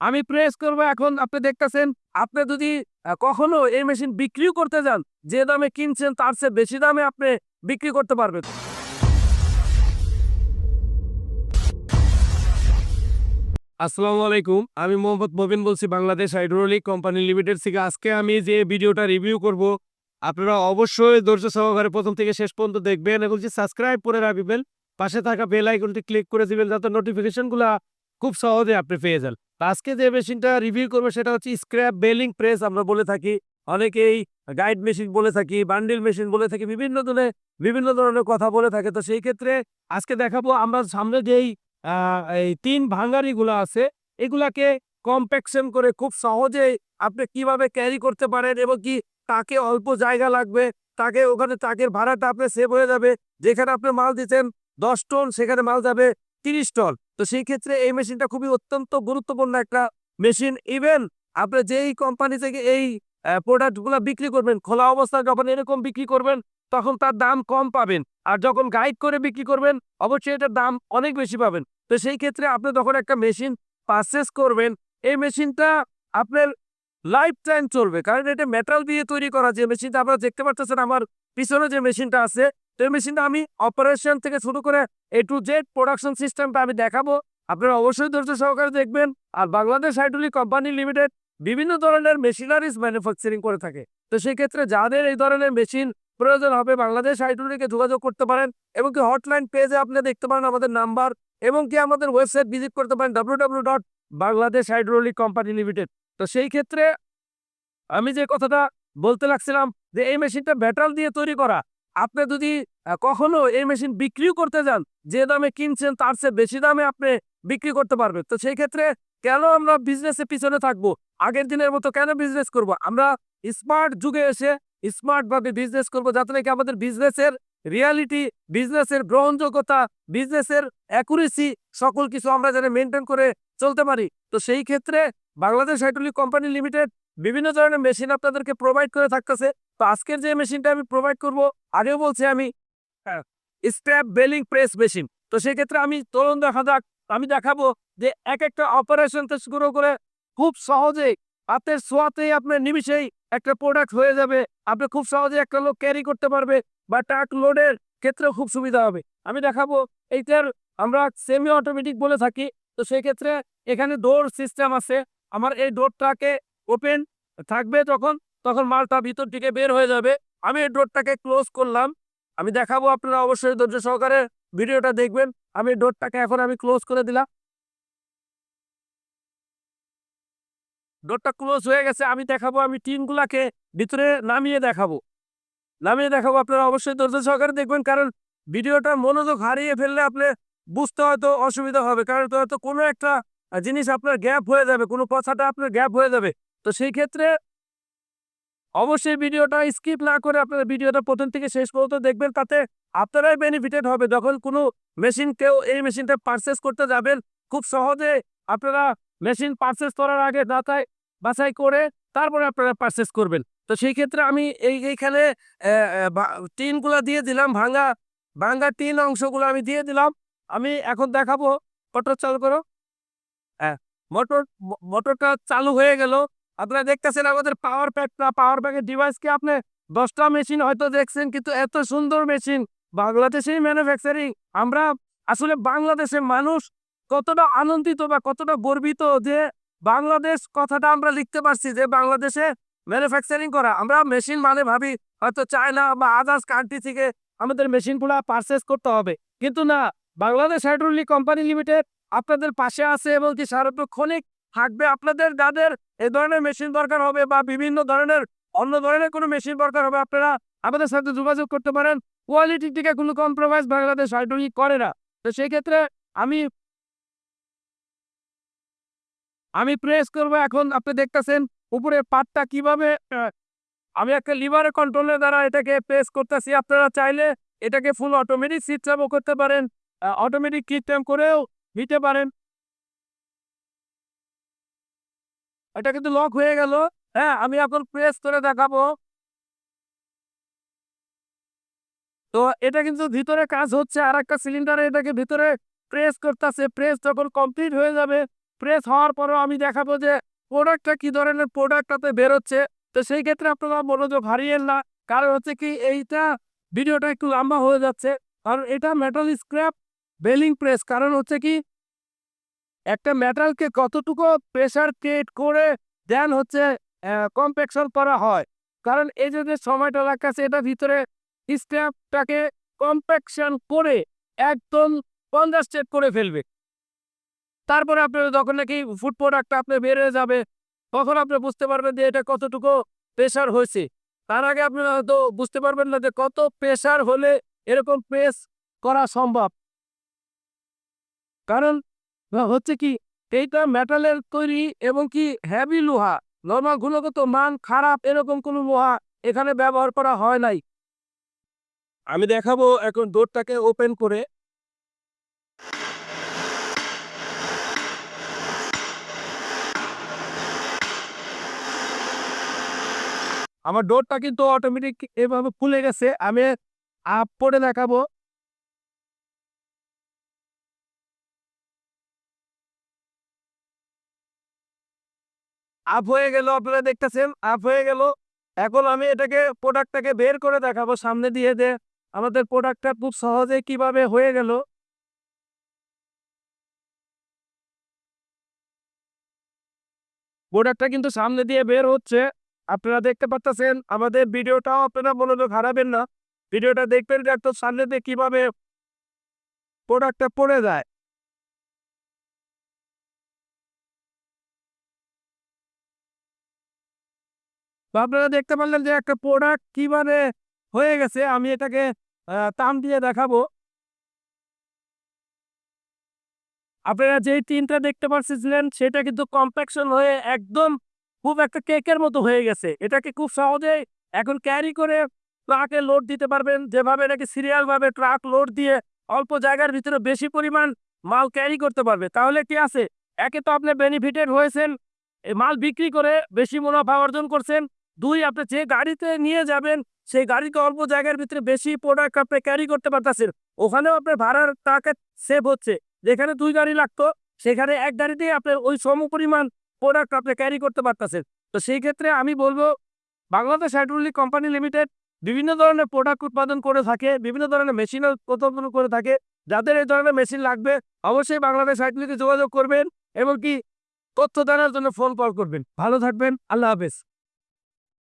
আমি প্রেস করব এখন, আপনি দেখতেছেন, আপনি যদি কখনো এই মেশিন বিক্রিও করতে যান, যে দামে কিনছেন তার চেয়ে বেশি দামে আপনি বিক্রি করতে পারবেন। আসসালামু আলাইকুম, আমি মোহাম্মদ মবিন বলছি বাংলাদেশ হাইড্রোলিক কোম্পানি লিমিটেড থেকে। আজকে আমি যে ভিডিওটা রিভিউ করব, আপনারা অবশ্যই ধৈর্য সহকারে প্রথম থেকে শেষ পর্যন্ত দেখবেন এবং সাবস্ক্রাইব করে রাখবেন, পাশে থাকা বেল আইকনটি ক্লিক করে দিবেন, যাতে নোটিফিকেশনগুলো খুব সহজে আপনি পেয়ে যান। আজকে যে মেশিনটা রিভিউ করব সেটা হচ্ছে স্ক্র্যাপ বেলিং প্রেস আমরা বলে থাকি। অনেকেই গাইড মেশিন বলে থাকি বান্ডিল মেশিন বলে থাকি, বিভিন্ন ধরনের বিভিন্ন ধরনের কথা বলে থাকে। তো সেই ক্ষেত্রে আজকে দেখাবো আমরা সামনে যেই এই তিন ভাঙ্গারিগুলো আছে, এগুলাকে কম্প্যাকশন করে খুব সহজেই আপনি কীভাবে ক্যারি করতে পারেন এবং কি তাকে অল্প জায়গা লাগবে, তাকে ওখানে তাকের ভাড়াটা আপনার সেভ হয়ে যাবে। যেখানে আপনি মাল দিচ্ছেন দশ টন সেখানে মাল যাবে তিরিশ টন তো সেই ক্ষেত্রে এই মেশিনটা খুবই অত্যন্ত গুরুত্বপূর্ণ একটা মেশিন ইভেন আপনি যেই কোম্পানি থেকে এই প্রোডাক্টগুলো বিক্রি করবেন, খোলা অবস্থায় যখন এরকম বিক্রি করবেন, তখন তার দাম কম পাবেন। আর যখন গাইড করে বিক্রি করবেন, অবশ্যই এটার দাম অনেক বেশি পাবেন। তো সেই ক্ষেত্রে আপনি যখন একটা মেশিন পারচেস করবেন, এই মেশিনটা আপনার লাইফ টাইম চলবে। কারণ এটা মেটাল দিয়ে তৈরি করা যে মেশিনটা আপনারা দেখতে পাচ্ছেন আমার পিছনে যে মেশিনটা আছে তো এই মেশিনটা আমি অপারেশন থেকে শুরু করে এ টু জেড প্রোডাকশন সিস্টেমটা আমি দেখাবো। আপনারা অবশ্যই ধৈর্য সহকারে দেখবেন। আর বাংলাদেশ হাইড্রোলিক কোম্পানি লিমিটেড বিভিন্ন ধরনের মেশিনারিজ ম্যানুফ্যাকচারিং করে থাকে। তো সেই ক্ষেত্রে যাদের এই ধরনের মেশিন প্রয়োজন হবে, বাংলাদেশ হাইড্রোলিকে যোগাযোগ করতে পারেন এবং কি হটলাইন পেজে আপনি দেখতে পারেন আমাদের নাম্বার এবং কি আমাদের ওয়েবসাইট ভিজিট করতে পারেন W W dot Bangladesh hydraulic company limited তো সেই ক্ষেত্রে আমি যে কথাটা বলতে লাগছিলাম যে এই মেশিনটা ব্যাটাল দিয়ে তৈরি করা। আপনি যদি কখনো এই মেশিন বিক্রিও করতে যান, যে দামে কিনছেন তার চেয়ে বেশি দামে আপনি বিক্রি করতে পারবেন। তো সেই ক্ষেত্রে কেন আমরা বিজনেসের পিছনে থাকব? আগের দিনের মতো কেন বিজনেস করব? আমরা স্মার্ট যুগে এসে স্মার্ট ভাবে বিজনেস করব, যাতে নাকি আমাদের বিজনেসের রিয়ালিটি বিজনেসের গ্রহণযোগ্যতা বিজনেসের অ্যাকুরেসি সকল কিছু আমরা যেন মেনটেন করে চলতে পারি। তো সেই ক্ষেত্রে বাংলাদেশ হাইড্রোলিক কোম্পানি লিমিটেড বিভিন্ন ধরনের মেশিন আপনাদেরকে প্রোভাইড করে থাকতেছে। তো আজকের যে মেশিনটা আমি প্রোভাইড করব, আগেও বলছি আমি স্ট্যাপ বেলিং প্রেস মেশিন তো সেই ক্ষেত্রে আমি তরুণ দেখা যাক, আমি দেখাবো যে এক একটা অপারেশন থেকে শুরু করে খুব সহজেই হাতের ছোঁয়াতেই আপনার নিমিশেই একটা প্রোডাক্ট হয়ে যাবে। আপনি খুব সহজে একটা লোক ক্যারি করতে পারবে বা ট্রাক লোডের ক্ষেত্রেও খুব সুবিধা হবে। আমি দেখাবো, এইটার আমরা সেমি অটোমেটিক বলে থাকি। তো সেই ক্ষেত্রে এখানে ডোর সিস্টেম আছে। আমার এই ডোরটাকে ওপেন থাকবে তখন তখন মালটা ভিতর থেকে বের হয়ে যাবে। আমি এই ডোরটাকে ক্লোজ করলাম। আমি দেখাবো আপনারা অবশ্যই ধৈর্য সহকারে ভিডিওটা দেখবেন। আমি ডোরটাকে এখন আমি ক্লোজ করে দিলাম। ডোরটা ক্লোজ হয়ে গেছে। আমি দেখাবো, আমি টিনগুলাকে ভিতরে নামিয়ে দেখাবো। নামিয়ে দেখাবো, আপনারা অবশ্যই ধৈর্য সহকারে দেখবেন। কারণ ভিডিওটা মনোযোগ হারিয়ে ফেললে আপনি বুঝতে হয়তো অসুবিধা হবে। কারণ হয়তো কোনো একটা জিনিস আপনার গ্যাপ হয়ে যাবে। কোনো কথাটা আপনার গ্যাপ হয়ে যাবে। তো সেই ক্ষেত্রে অবশ্যই ভিডিওটা স্কিপ না করে আপনারা ভিডিওটা প্রথম থেকে শেষ পর্যন্ত দেখবেন, তাতে আপনারাই বেনিফিটেড হবে। যখন কোনো মেশিন কেউ এই মেশিনটা পারচেস করতে যাবেন, খুব সহজে আপনারা মেশিন পারচেস করার আগে দাতায় বাছাই করে তারপরে আপনারা পারচেস করবেন। তো সেই ক্ষেত্রে আমি এই, এইখানে টিনগুলো দিয়ে দিলাম ভাঙা ভাঙা টিন অংশগুলো আমি দিয়ে দিলাম। আমি এখন দেখাবো, মোটর চালু করো। হ্যাঁ মোটর মোটরটা চালু হয়ে গেল। আপনারা দেখতেছেন আমাদের পাওয়ার প্যাকটা পাওয়ার প্যাকের ডিভাইসকে আপনি? দশটা মেশিন হয়তো দেখছেন, কিন্তু এত সুন্দর মেশিন বাংলাদেশেই ম্যানুফ্যাকচারিং আমরা আসলে বাংলাদেশের মানুষ কতটা আনন্দিত বা কতটা গর্বিত যে বাংলাদেশ কথাটা আমরা লিখতে পারছি, যে বাংলাদেশে ম্যানুফ্যাকচারিং করা। আমরা মেশিন মানে ভাবি হয়তো চায়না বা আদার্স কান্ট্রি থেকে আমাদের মেশিনগুলো পারচেস করতে হবে। কিন্তু না, বাংলাদেশ হাইড্রোলিক কোম্পানি লিমিটেড আপনাদের পাশে আছে এবং কি সার্বক্ষণিক থাকবে আপনাদের যাদের এ ধরনের মেশিন দরকার হবে বা বিভিন্ন ধরনের অন্য ধরনের কোনো মেশিন দরকার হবে, আপনারা আমাদের সাথে যোগাযোগ করতে পারেন। কোয়ালিটির দিকে কোনো কম্প্রোমাইজ বাংলাদেশ হাইড্রোলিক করে না। তো সেই ক্ষেত্রে আমি আমি প্রেস করব এখন, আপনি দেখতেছেন উপরে পাতটা কীভাবে আমি একটা লিভারের কন্ট্রোলের দ্বারা এটাকে প্রেস করতেছি। আপনারা চাইলে এটাকে ফুল অটোমেটিক সিস্টেমও করতে পারেন। অটোমেটিক সিস্টেম করেও নিতে পারেন। এটা কিন্তু লক হয়ে গেল। হ্যাঁ আমি এখন প্রেস করে দেখাবো। তো এটা কিন্তু ভিতরে কাজ হচ্ছে আর একটা সিলিন্ডারে এটাকে ভিতরে প্রেস করতেছে। প্রেস যখন কমপ্লিট হয়ে যাবে প্রেস হওয়ার পরেও আমি দেখাবো যে প্রোডাক্টটা কি ধরনের প্রোডাক্টটাতে বেরোচ্ছে। তো সেই ক্ষেত্রে আপনারা মনোযোগ হারিয়েন না। কারণ হচ্ছে কি, এইটা ভিডিওটা একটু লম্বা হয়ে যাচ্ছে। কারণ এটা মেটাল স্ক্র্যাপ বেলিং প্রেস কারণ হচ্ছে কি একটা মেটালকে কতটুকু প্রেসার ক্রিয়েট করে দেন হচ্ছে কম্প্যাকশন করা হয়। কারণ এই যে সময়টা লাগতেছে, এটা ভিতরে স্ক্র্যাপটাকে কম্প্যাকশন করে একদম কনজাস্টেড করে ফেলবে। তারপরে আপনার যখন নাকি ফুড প্রোডাক্ট আপনার বেড়ে যাবে, তখন আপনি বুঝতে পারবেন যে এটা কতটুকু প্রেশার হয়েছে। তার আগে আপনি হয়তো বুঝতে পারবেন না যে কত প্রেশার হলে এরকম প্রেস করা সম্ভব। কারণ হচ্ছে কি এইটা মেটালের তৈরি এবং কি হেভি লোহা। নর্মাল গুণগত মান খারাপ এরকম কোনো লোহা এখানে ব্যবহার করা হয় নাই। আমি দেখাবো এখন ডোরটাকে ওপেন করে। আমার ডোরটা কিন্তু অটোমেটিক এভাবে খুলে গেছে। আমি আপ পরে দেখাবো। আপ হয়ে গেল, আপনারা দেখতেছেন আপ হয়ে গেল। এখন আমি এটাকে প্রোডাক্টটাকে বের করে দেখাবো সামনে দিয়ে যে আমাদের প্রোডাক্টটা খুব সহজে কীভাবে হয়ে গেল। প্রোডাক্টটা কিন্তু সামনে দিয়ে বের হচ্ছে। আপনারা দেখতে পাচ্ছেন, আমাদের ভিডিওটাও আপনারা মনোযোগ হারাবেন না। ভিডিওটা দেখবেন যে একটু সামনে দিয়ে কীভাবে প্রোডাক্টটা পড়ে যায়। তো আপনারা দেখতে পারলেন যে একটা প্রোডাক্ট কীভাবে হয়ে গেছে, আমি এটাকে তাম দিয়ে দেখাবো। আপনারা যেই টিনটা দেখতে পাচ্ছিলেন সেটা কিন্তু কম্প্যাকশন হয়ে একদম খুব একটা কেকের মতো হয়ে গেছে। এটাকে খুব সহজেই এখন ক্যারি করে ট্রাকে লোড দিতে পারবেন। যেভাবে এটাকে সিরিয়াল ভাবে ট্রাক লোড দিয়ে অল্প জায়গার ভিতরে বেশি পরিমাণ মাল ক্যারি করতে পারবে, তাহলে কি আছে? একে তো আপনি বেনিফিটেড হয়েছেন মাল বিক্রি করে বেশি মুনাফা অর্জন করছেন। দুই, আপনি যে গাড়িতে নিয়ে যাবেন, সেই গাড়িকে অল্প জায়গার ভিতরে বেশি প্রোডাক্ট আপনি ক্যারি করতে পারতেছেন। ওখানেও আপনার ভাড়ার টাকা সেভ হচ্ছে। যেখানে দুই গাড়ি লাগতো, সেখানে এক গাড়িতেই আপনার ওই সম পরিমাণ প্রোডাক্ট আপনি ক্যারি করতে পারতেছেন। তো সেই ক্ষেত্রে আমি বলব, বাংলাদেশ হাইড্রোলিক কোম্পানি লিমিটেড বিভিন্ন ধরনের প্রোডাক্ট উৎপাদন করে থাকে, বিভিন্ন ধরনের মেশিন উৎপাদন করে থাকে। যাদের এই ধরনের মেশিন লাগবে, অবশ্যই বাংলাদেশ হাইড্রোলিকে যোগাযোগ করবেন এবং কি তথ্য জানার জন্য ফোন কল করবেন। ভালো থাকবেন, আল্লাহ হাফেজ।